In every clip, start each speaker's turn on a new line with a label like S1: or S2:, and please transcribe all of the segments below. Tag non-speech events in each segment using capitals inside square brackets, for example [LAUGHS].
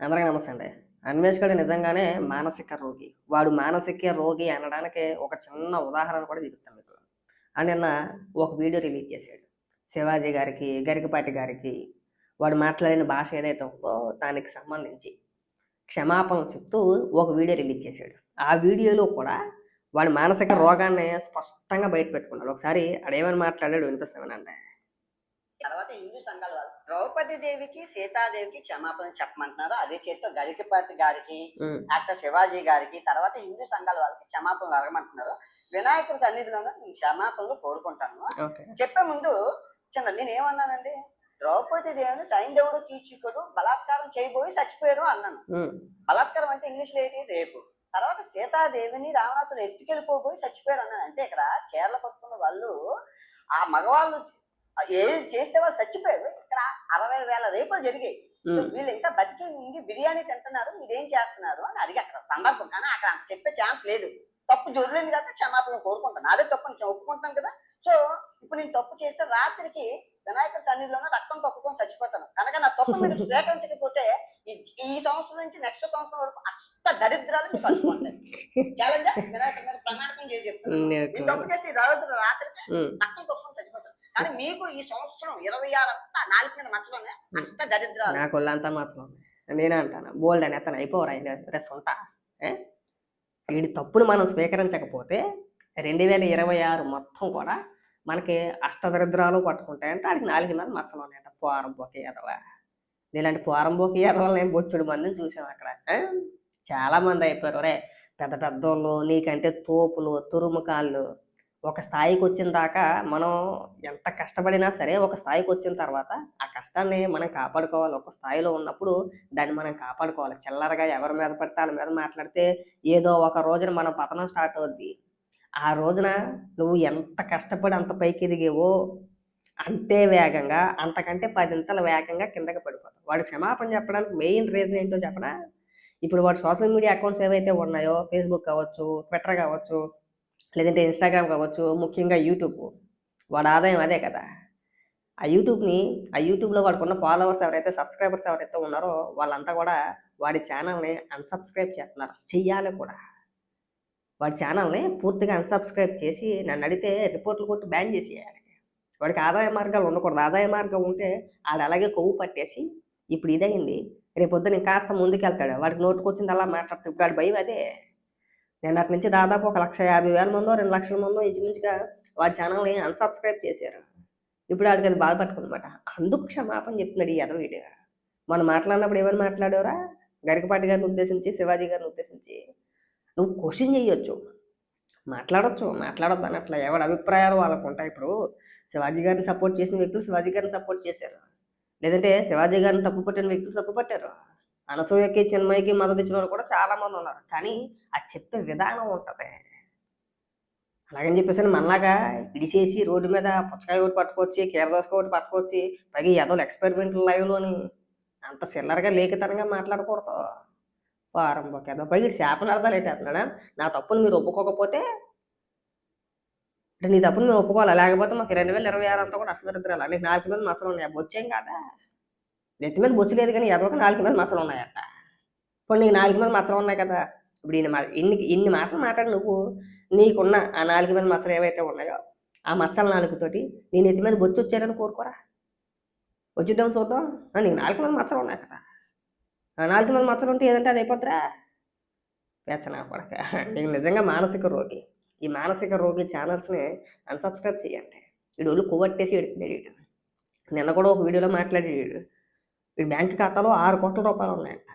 S1: అందరికీ నమస్తే అండి. అన్వేష్ గడు నిజంగానే మానసిక రోగి. వాడు మానసిక రోగి అనడానికి ఒక చిన్న ఉదాహరణ కూడా చూపిస్తాను మీకు. అని నిన్న ఒక వీడియో రిలీజ్ చేశాడు. శివాజీ గారికి గరికపాటి గారికి. వాడు మాట్లాడిన భాష ఏదైతే ఉందో దానికి సంబంధించి క్షమాపణలు చెప్తూ ఒక వీడియో రిలీజ్ చేశాడు. ఆ వీడియోలో కూడా వాడి మానసిక రోగాన్ని స్పష్టంగా బయట పెట్టుకున్నాడు ఒకసారి అడేమని మాట్లాడాడు వినిపిస్తామనండి
S2: తర్వాత హిందూ సంఘాల వాళ్ళు ద్రౌపది దేవికి సీతాదేవికి క్షమాపణ చెప్పమంటున్నారు. అదే చేతితో గరికపాటి గారికి డాక్టర్ శివాజీ గారికి తర్వాత హిందూ సంఘాల వాళ్ళకి క్షమాపణలు అడగమంటున్నారు. వినాయకుడి సన్నిధిలో నేను క్షమాపణలు కోరుకుంటాను. చెప్పే ముందు చిన్న నేను ఏమన్నానండి ద్రౌపది దేవిని సైంధవుడు కీచుకుడు బలాత్కారం చేయబోయి చచ్చిపోయారు అన్నాను. బలాత్కారం అంటే ఇంగ్లీష్లో ఏంటి రేపు. తర్వాత సీతాదేవిని రావణాసుడు ఎత్తుకెళ్ళిపోబోయి చచ్చిపోయారు అన్నాను. అంటే ఇక్కడ చీరలు పట్టుకున్న వాళ్ళు ఆ మగవాళ్ళు ఏది చేస్తే వాళ్ళు చచ్చిపోయారు. ఇక్కడ అరవై వేల రేపులు జరిగాయి. వీళ్ళు ఇంకా బతికి ఉండి బిర్యానీ తింటున్నారు మీరేం చేస్తున్నారు అని అడిగి అక్కడ సందర్భం. కానీ అక్కడ అంత చెప్పే ఛాన్స్ లేదు. తప్పు జరలేదు కాబట్టి క్షమాపణ కోరుకుంటాను. అదే తప్పు నేను ఒప్పుకుంటాను కదా. సో ఇప్పుడు నేను తప్పు చేస్తే రాత్రికి వినాయకుడి సన్నిధిలోనే రక్తం కక్కుకొని చచ్చిపోతాను. కనుక నా తప్పు మీరు స్వీకరించకపోతే ఈ- సంవత్సరం నుంచి నెక్స్ట్ సంవత్సరం వరకు అష్ట దరిద్రాలు మీకు అనుకుంటాయి. [LAUGHS] ఛాలెంజ్ వినాయకుడి మీద ప్రమాణకం చేసి చెప్తాను తప్పు చేస్తే రాత్రికి రక్తం చచ్చిపోతాను కానీ మీకు ఈ సంవత్సరం ఇరవై ఆరు అంతా నాలుగు మీద మచ్చలోనే అష్ట దరిద్రాలు.
S1: నాకు ఒళ్ళంతా ఉంది నేనే అంటాను. బోల్డ్ అని అతను అయిపోవరా డ్రెస్ ఉంటా? వీడి తప్పును మనం స్వీకరించకపోతే రెండు వేల ఇరవై ఆరు మొత్తం కూడా మనకి అష్టదరిద్రాలు పట్టుకుంటాయంటే. వాడికి నాలుగు మంది మచ్చలు ఉన్నాయంట. పోరంబోకి ఎదవ. ఇలాంటి పోరంబోకి ఎదవలు నేను బొచ్చుడు మందిని చూసాం అక్కడ? చాలా మంది అయిపోయారు. రే పెద్ద పెద్దోళ్ళు నీకంటే తోపులు తురుముకాళ్ళు ఒక స్థాయికి వచ్చిన దాకా మనం ఎంత కష్టపడినా సరే ఒక స్థాయికి వచ్చిన తర్వాత ఆ కష్టాన్ని మనం కాపాడుకోవాలి. ఒక స్థాయిలో ఉన్నప్పుడు దాన్ని మనం కాపాడుకోవాలి. చిల్లరగా ఎవరి మీద పడితే వాళ్ళ మీద మాట్లాడితే ఏదో ఒక రోజున మన పతనం స్టార్ట్ అవుద్ది. ఆ రోజున నువ్వు ఎంత కష్టపడి అంత పైకి ఎదిగేవో అంతే వేగంగా అంతకంటే పదింతల వేగంగా కిందకి పడిపోతావు. వాడు క్షమాపణ చెప్పడానికి మెయిన్ రీజన్ ఏంటో చెప్పడా ఇప్పుడు వాడు సోషల్ మీడియా అకౌంట్స్ ఏవైతే ఉన్నాయో ఫేస్బుక్ కావచ్చు ట్విట్టర్ కావచ్చు లేదంటే ఇన్స్టాగ్రామ్ కావచ్చు ముఖ్యంగా యూట్యూబ్. వాడి ఆదాయం అదే కదా. ఆ యూట్యూబ్ని ఆ యూట్యూబ్లో వాడుకున్న ఫాలోవర్స్ ఎవరైతే సబ్స్క్రైబర్స్ ఎవరైతే ఉన్నారో వాళ్ళంతా కూడా వాడి ఛానల్ని అన్సబ్స్క్రైబ్ చేస్తున్నారు. చెయ్యాలి కూడా. వాడి ఛానల్ని పూర్తిగా అన్సబ్స్క్రైబ్ చేసి నన్ను అడిగితే రిపోర్ట్లు కొట్టి బ్యాన్ చేసేయాలి. వాడికి ఆదాయ మార్గాలు ఉండకూడదు. ఆదాయ మార్గం ఉంటే ఆడు అలాగే కొవ్వు పట్టేసి ఇప్పుడు ఇదైంది. రేపొద్దున కాస్త ముందుకెళ్తాడు. వాడికి నోటుకొచ్చింది అలా మాట్లాడుతూ ఇప్పుడు వాడి భయం అదే. నేను అటు నుంచి దాదాపు ఒక లక్ష యాభై వేల మందో రెండు లక్షల మందో ఇంచుమించుగా వాడి ఛానల్ని అన్సబ్స్క్రైబ్ చేశారు. ఇప్పుడు వాడికి అది బాధపట్టుకుందన్నమాట అందుకు క్షమాపణ చెప్తున్నాడు ఈ ఎదవీడు మనం మాట్లాడినప్పుడు ఏమని మాట్లాడేవరా? గరికపాటి గారిని ఉద్దేశించి శివాజీ గారిని ఉద్దేశించి. నువ్వు క్వశ్చన్ చేయొచ్చు. మాట్లాడొచ్చు మాట్లాడొద్దు అన్నట్ల. ఎవరి అభిప్రాయాలు వాళ్ళకు ఉంటాయి. ఇప్పుడు శివాజీ గారిని సపోర్ట్ చేసిన వ్యక్తులు శివాజీ గారిని సపోర్ట్ చేశారు. లేదంటే శివాజీ గారిని తప్పు పట్టిన వ్యక్తులు తప్పు పట్టారు. అనసూయకి చిన్మయ్యకి మద్దతు ఇచ్చిన వాళ్ళు కూడా చాలామంది ఉన్నారు. కానీ ఆ చెప్పే విధానం ఉంటుంది. అలాగని చెప్పేసి మనలాగా ఇడిసేసి రోడ్డు మీద పుచ్చకాయ ఒకటి పట్టుకొచ్చి కీరదోసక ఒకటి పట్టుకొచ్చి పైగా ఏదో ఎక్స్పెరిమెంట్ లైవ్లోని అంత సిల్లర్గా లేఖితనంగా మాట్లాడకూడదు. వారం ఏదో పైగా శాపన అర్థాలు నా తప్పును మీరు ఒప్పుకోకపోతే అంటే నీ తప్పును మేము ఒప్పుకోవాలి. లేకపోతే మాకు రెండు వేల ఇరవై ఆరు అంతా కూడా అష్టదరిద్రాలు నీకు నాలుగు మీద మసలు ఉన్నాయి బొచ్చేం కదా? నెత్తి మీద బొచ్చు లేదు కానీ ఏదో ఒక నాలుగు మీద మచ్చలు ఉన్నాయట. ఇప్పుడు నీకు నాలుగు మీద మచ్చలు ఉన్నాయి కదా. ఇప్పుడు ఇన్ని ఇన్ని ఇన్ని మాటలు మాట్లాడి నువ్వు నీకున్న ఆ నాలుగు మీద మచ్చలు ఏవైతే ఉన్నాయో ఆ మచ్చల నాలుగుతోటి నీ నెత్తి మీద బొచ్చు వచ్చారని కోరుకోరా? వచ్చిద్దాం చూద్దాం. నీకు నాలుగు మీద మచ్చలు ఉన్నాయి కదా. ఆ నాలుగు మీద మచ్చలు ఉంటే ఏదంటే అది అయిపోద్దిరా. పేచనా పడక నీకు నిజంగా మానసిక రోగి. ఈ మానసిక రోగి ఛానల్స్ని అన్సబ్స్క్రైబ్ చేయండి. వీడు ఒళ్ళు కొవ్వట్టేసి ఎడుతున్నాడు వీడు నిన్న కూడా ఒక వీడియోలో మాట్లాడాడు వీడి బ్యాంక్ ఖాతాలో ఆరు కోట్ల రూపాయలు ఉన్నాయంట.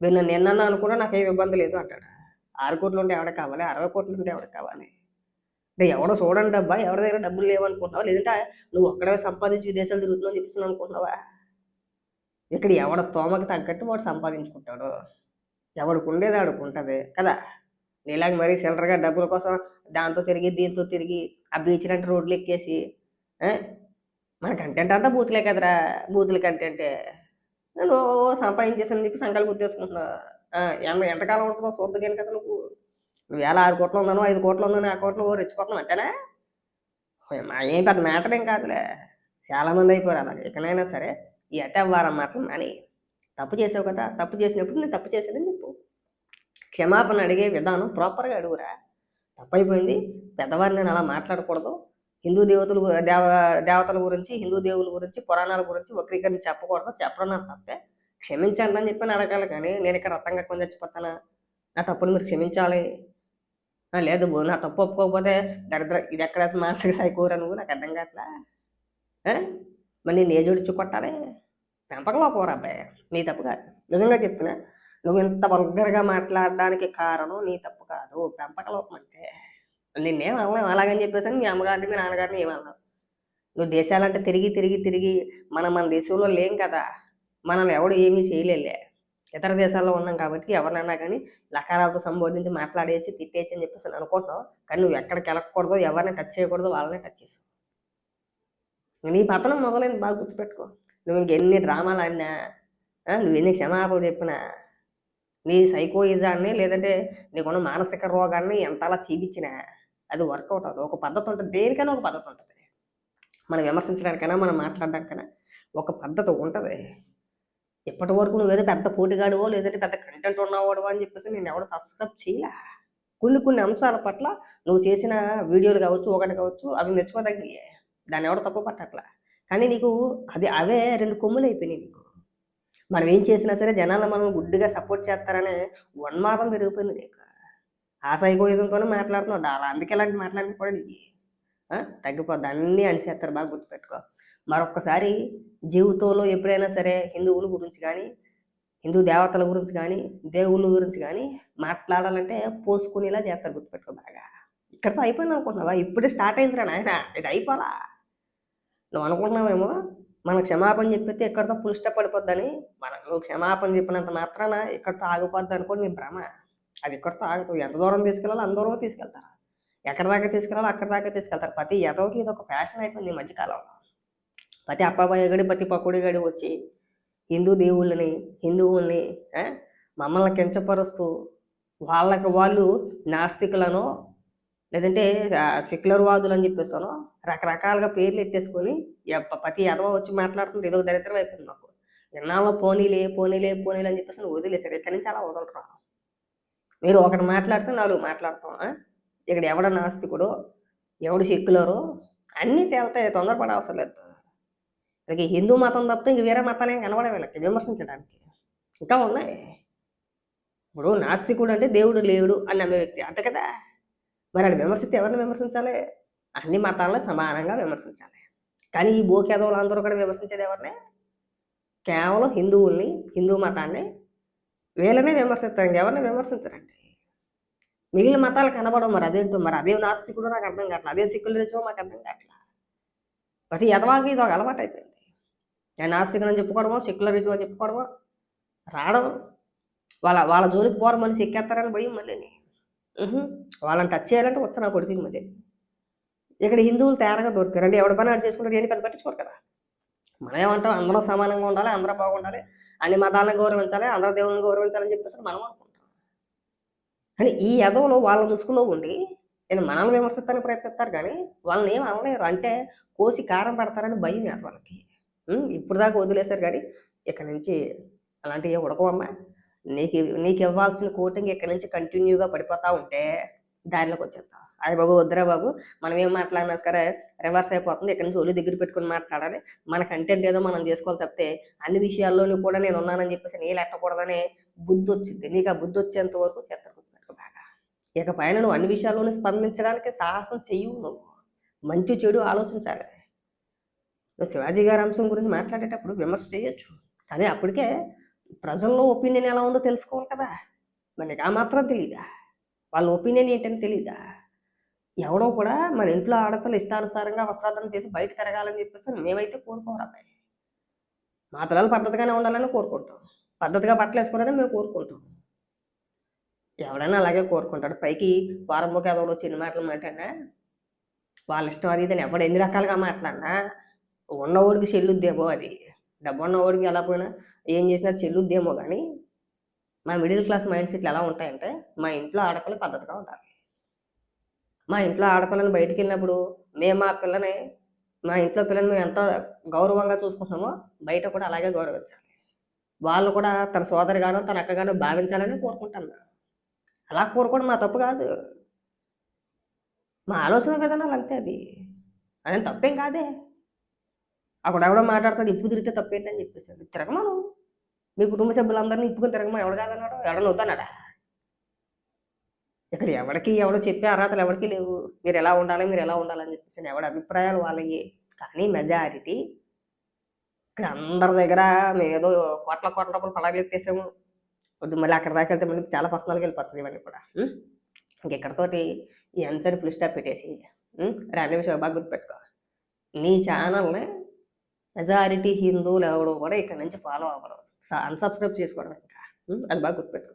S1: వీడు నన్ను నిన్న అనుకున్నా నాకు ఏం ఇబ్బంది లేదు అంటాడు. ఆరు కోట్లు ఉంటే ఎవరికి కావాలి? అరవై కోట్లు ఉంటే ఎవరికి కావాలి? అంటే ఎవడో చూడండి డబ్బా ఎవరి దగ్గర డబ్బులు లేవనుకుంటున్నావా? లేదంటే నువ్వు ఒక్కడే సంపాదించి విదేశాలు తిరుగుతున్నావు చెప్పేసి అనుకుంటున్నావా? ఇక్కడ ఎవడ స్తోమకి తగ్గట్టు వాడు సంపాదించుకుంటాడు. ఎవడికి ఉండేది ఆడికి ఉంటుంది కదా? నీలాగ మరీ సిల్లరగా డబ్బుల కోసం దాంతో తిరిగి దీంతో తిరిగి ఆ బీచ్ లాంటి రోడ్లు ఎక్కేసి? మన కంటెంట్ అంతా బూతులే కదరా. బూతుల కంటెంటే నేను ఓ సంపాదించేసాను చెప్పి సంకల్పం గుర్తేసుకుంటున్నా ఎంత ఎంతకాలం ఉంటుందో చూద్దగాను కదా నువ్వు. నువ్వు వేల ఆరు కోట్లు ఉందనో ఐదు కోట్లు ఉందనో ఆ కోట్లు ఓ రెచ్చిపోతున్నావు అంతేనా? ఏం పెద్ద మ్యాటర్ ఏం కాదులే. చాలా మంది అయిపోయారు అలాగే. ఇకనైనా సరే ఈ అటవ్వారం మాత్రం అని తప్పు చేసావు కదా తప్పు చేసినప్పుడు నేను తప్పు చేశానని చెప్పు. క్షమాపణ అడిగే విధానం ప్రాపర్గా అడుగురా. తప్పు అయిపోయింది పెద్దవారిని నేను అలా మాట్లాడకూడదు. హిందూ దేవతలు దేవ దేవతల గురించి హిందూ దేవుల గురించి పురాణాల గురించి వక్రీకరణ చెప్పకూడదు చెప్పడం నాకు తప్పే. క్షమించండి అని చెప్పి నేను అడగాలి కానీ నేను ఇక్కడ రక్తం కక్కుని చచ్చిపోతానా? నా తప్పుని మీరు క్షమించాలి. లేదు నా తప్పు ఒప్పుకోకపోతే దరిద్ర ఇది ఎక్కడ మానసిక సైకూర నువ్వు నాకు అర్థం కావట్లా? మరి నేను ఏ జోడించి కొట్టాలి? పెంపకంలో పోరా అబ్బాయి. నీ తప్పు కాదు. నిజంగా చెప్తున్నా నువ్వు ఇంత వల్గర్గా మాట్లాడడానికి కారణం నీ తప్పు కాదు. పెంపకలోపం అంటే నిన్నేం అనలేం అలాగని చెప్పేసి మీ అమ్మగారిని మీ నాన్నగారిని ఏమన్నావు? నువ్వు దేశాలంటే తిరిగి తిరిగి తిరిగి మనం మన దేశంలో లేం కదా. మనల్ని ఎవడు ఏమీ చేయలేలే ఇతర దేశాల్లో ఉన్నాం కాబట్టి ఎవరినైనా కానీ లకారాలతో సంబోధించి మాట్లాడేయచ్చు తిట్టేయచ్చు అని చెప్పేసి అనుకుంటున్నావు. కానీ నువ్వు ఎక్కడికి వెళ్ళకూడదు ఎవరిని టచ్ చేయకూడదు వాళ్ళని టచ్ చేసావు. నీ పతనం మొదలైంది బాగా గుర్తుపెట్టుకో. నువ్వు ఇంకెన్ని డ్రామాలు ఆడినా నువ్వు ఎన్ని క్షమాపణ చెప్పినా నీ సైకోయిజాన్ని లేదంటే నీకున్న మానసిక రోగాన్ని ఎంతలా చూపించినా అది వర్కౌట్ అవుతుంది ఒక పద్ధతి ఉంటుంది. దేనికైనా ఒక పద్ధతి ఉంటుంది. మనం విమర్శించడానికైనా మనం మాట్లాడడానికైనా ఒక పద్ధతి ఉంటుంది. ఇప్పటి వరకు నువ్వేదో పెద్ద పోటీగాడివో లేదంటే పెద్ద కంటెంట్ ఉన్నవాడు అని చెప్పేసి నేను ఎవడు సబ్స్క్రైబ్ చేయలే. కొన్ని కొన్ని అంశాల పట్ల నువ్వు చేసిన వీడియోలు కావచ్చు ఒకటి కావచ్చు అవి మెచ్చుకోదగినవి దాన్ని ఎవడో తప్పు పట్టట్లా. కానీ నీకు అది అవే రెండు కొమ్ములు అయిపోయినాయి నీకు. మనం ఏం చేసినా సరే జనాలు మనం గుడ్డుగా సపోర్ట్ చేస్తారనే వన్మాదం పెరిగిపోయింది నీకు. ఆ సైకోయిజంతోనే మాట్లాడుతున్నావు. అలా అందుకే ఇలాంటి మాట్లాడిన కూడా నీకు తగ్గిపోద్ది. అన్నీ అనిసేస్తారు బాగా గుర్తుపెట్టుకో. మరొక్కసారి జీవితంలో ఎప్పుడైనా సరే హిందువుల గురించి కానీ హిందూ దేవతల గురించి కానీ దేవుళ్ళ గురించి కానీ మాట్లాడాలంటే పోసుకునేలా చేస్తారు గుర్తుపెట్టుకో బాగా. ఇక్కడితో అయిపోయింది అనుకుంటున్నావా? ఇప్పుడే స్టార్ట్ అయిందిరా నాయన. ఇది అయిపోలా? నువ్వు అనుకుంటున్నావేమో? మన క్షమాపణ చెప్పితే ఇక్కడితో పులిష్ట పడిపోద్దని నువ్వు క్షమాపణ చెప్పినంత మాత్రాన ఇక్కడితో ఆగిపోద్ది అనుకోండి నీ భ్రమ. అది ఇక్కడితో ఆగుతుంది ఎంత దూరం తీసుకెళ్ళాలి అంత దూరం తీసుకెళ్తారు? ఎక్కడ దాకా తీసుకెళ్ళాలి అక్కడి దాకా తీసుకెళ్తారు. ప్రతి ఎదవకి ఇది ఒక ఫ్యాషన్ అయిపోయింది ఈ మధ్యకాలంలో ప్రతి అప్పాబాయి గడి ప్రతి పకోడి గడి వచ్చి హిందూ దేవుళ్ళని హిందువుల్ని మమ్మల్ని కించపరుస్తూ వాళ్ళకి వాళ్ళు నాస్తికులను లేదంటే సెక్యులర్ వాదులు అని చెప్పేస్తాను రకరకాలుగా పేర్లు ఎట్టేసుకొని ప్రతి ఎదవ వచ్చి మాట్లాడుతుంది ఏదో ఒక దరిద్రం అయిపోయింది మాకు. ఎన్నాళ్ళు పోనీలే పోనీలే పోనీలే అని చెప్పేసి నువ్వు వదిలేసారు ఇక్కడి నుంచి అలా వదలరా మీరు ఒకటి మాట్లాడితే నాలుగు మాట్లాడతాం ఇక్కడ ఎవడ నాస్తికుడు ఎవడు సెక్యులరు అన్నీ తేలుతాయి తొందరపడే అవసరం లేదు. ఇక హిందూ మతం తప్ప ఇంక వేరే మతాలు ఏం కనబడే వీళ్ళకి విమర్శించడానికి. ఇంకా ఉన్నాయి. ఇప్పుడు నాస్తికుడు అంటే దేవుడు లేడు అని నమ్మే వ్యక్తి అంతే కదా. మరి అది విమర్శిస్తే ఎవరిని విమర్శించాలి? అన్ని మతాలను సమానంగా విమర్శించాలి. కానీ ఈ బోకేదవులు అందరూ కూడా విమర్శించేది ఎవరిని? కేవలం హిందువుల్ని హిందూ మతాన్ని వీళ్ళనే విమర్శిస్తారు ఎవరిని విమర్శించరండి. మిగిలిన మతాలు కనబడవు మరి అదేంటో మరి అదే నాస్తికుడు నాకు అర్థం కావట్లేదు అదే సిక్కులరిచో మాకు అర్థం కావట్లేదు ప్రతి యథవాకి ఇది ఒక అలవాటు అయిపోయింది. నేను నాస్తికుడు అని చెప్పుకోవడమో సెక్యులరిజం అని చెప్పుకోవడమో రావడం. వాళ్ళ వాళ్ళ జోలికి పోరు మనిషి ఎక్కేస్తారని భయం మళ్ళీ. వాళ్ళని టచ్ చేయాలంటే వచ్చా నా కొడుకు మళ్ళీ ఇక్కడ హిందువులు తేరగా దొరికారు అంటే ఎవరి పని ఆడు చేసుకుంటారు ఏం పెద్ద పట్టించుకోరు కదా. మనం ఏమంటాం? అందరం సమానంగా ఉండాలి అందరూ బాగుండాలి. అన్ని మతాలను గౌరవించాలి అందరి దేవుళ్ళని గౌరవించాలని చెప్పేసి మనం అనుకుంటాం కానీ ఈ యదవులు వాళ్ళ ముసుగులో ఉండి నేను మనల్ని విమర్శిస్తానికి ప్రయత్నిస్తారు కానీ వాళ్ళని ఏం అనలేరు. అంటే కోసి కారం పడతారని భయం వేద వాళ్ళకి. ఇప్పుడు దాకా వదిలేశారు కానీ ఇక్కడ నుంచి అలాంటివి ఉడకవమ్మా నీకు నీకు ఇవ్వాల్సిన కోటింగ్ ఇక్కడ నుంచి కంటిన్యూగా పడిపోతా ఉంటే దారిలోకి వచ్చేస్తావు అయ్య బాబు వద్దురా బాబు. మనం ఏం మాట్లాడినా సరే రివర్స్ అయిపోతుంది. ఇక్కడ నుంచి ఒళ్ళు దగ్గర పెట్టుకుని మాట్లాడాలి. మన కంటెంట్ ఏదో మనం చేసుకోవాలి తప్పితే అన్ని విషయాల్లోనూ కూడా నేను ఉన్నానని చెప్పేసి నేను ఎట్టకూడదనే బుద్ధి వచ్చింది. నీకు ఆ బుద్ధి వచ్చేంత వరకు చెత్తకుంటున్నట్టు బాగా. ఇక పైన నువ్వు అన్ని విషయాల్లోనూ స్పందించడానికి సాహసం చెయ్యవు నువ్వు. మంచి చెడు ఆలోచించాలి. శివాజీ గారి అంశం గురించి మాట్లాడేటప్పుడు విమర్శ చేయొచ్చు. కానీ అప్పటికే ప్రజల్లో ఒపీనియన్ ఎలా ఉందో తెలుసుకోవాలి కదా. మనకి ఆ మాత్రం తెలీదా? వాళ్ళ ఒపీనియన్ ఏంటని తెలీదా? ఎవడో కూడా మన ఇంట్లో ఆడపిల్ల ఇష్టానుసారంగా వస్త్రాధన చేసి బయట తిరగాలని చెప్పేసి మేమైతే కోరుకోరు మా పిల్లలు పద్ధతిగానే ఉండాలని కోరుకుంటాం. పద్ధతిగా బట్టలు వేసుకోవాలని మేము కోరుకుంటాం. ఎవడైనా అలాగే కోరుకుంటాడు. పైకి వారంలోకి ఎవరో చిన్న మాటలు మాట్లాడినా వాళ్ళ ఇష్టం అది ఇదని ఎవడు ఎన్ని రకాలుగా మాట్లాడినా ఉన్నవాడికి చెల్లుద్దేమో అది. డబ్బు ఉన్నవాడికి ఎలా పోయినా ఏం చేసినా చెల్లుద్దేమో కానీ మా మిడిల్ క్లాస్ మైండ్ సెట్లు ఎలా ఉంటాయంటే మా ఇంట్లో ఆడపిల్ల పద్ధతిగా ఉండాలి. మా ఇంట్లో ఆడపిల్లని బయటికి వెళ్ళినప్పుడు మేము మా పిల్లని మా ఇంట్లో పిల్లని మేము ఎంత గౌరవంగా చూసుకుంటున్నామో బయట కూడా అలాగే గౌరవించాలి. వాళ్ళు కూడా తన సోదరిగానో తన అక్కగాను భావించాలని కోరుకుంటాను అలా కోరుకోవడం మా తప్పు కాదు. మా ఆలోచన విధానాలు అంతే అది. అదేం తప్పేం కాదే. అక్కడ ఎవడో మాట్లాడతాడు ఇప్పు తిరిగితే తప్పేంటని చెప్పేసాడు తిరగమను. మీ కుటుంబ సభ్యులందరినీ ఇప్పుకొని తిరగమని. ఎవడు కాదన్నాడు? ఎవడని వద్దన్నాడా? ఇక్కడ ఎవరికి ఎవడో చెప్పే అర్హతలు ఎవరికి లేవు. మీరు ఎలా ఉండాలి మీరు ఎలా ఉండాలని చెప్పేసి ఎవరి అభిప్రాయాలు వాళ్ళకి కానీ మెజారిటీ ఇక్కడ అందరి దగ్గర మేము ఏదో కోట్ల కోట్ల రూపాయలు పడగలెత్తేసాము వద్దు మళ్ళీ అక్కడ దాకా వెళ్తే మళ్ళీ చాలా పర్సనల్గా వెళ్ళిపోతుంది ఇవన్నీ కూడా. ఇంక ఇంకెక్కడితోటి ఈ ఆన్సర్ ఫుల్ స్టాప్ పెట్టేసి రెండు విషయం బాగా గుర్తుపెట్టుకో. నీ ఛానల్ని మెజారిటీ హిందువులు ఎవరు కూడా ఇక్కడ నుంచి ఫాలో అవ్వడం అన్సబ్స్క్రైబ్ చేసుకోవడం ఇంకా. అది బాగా గుర్తుపెట్టుకో.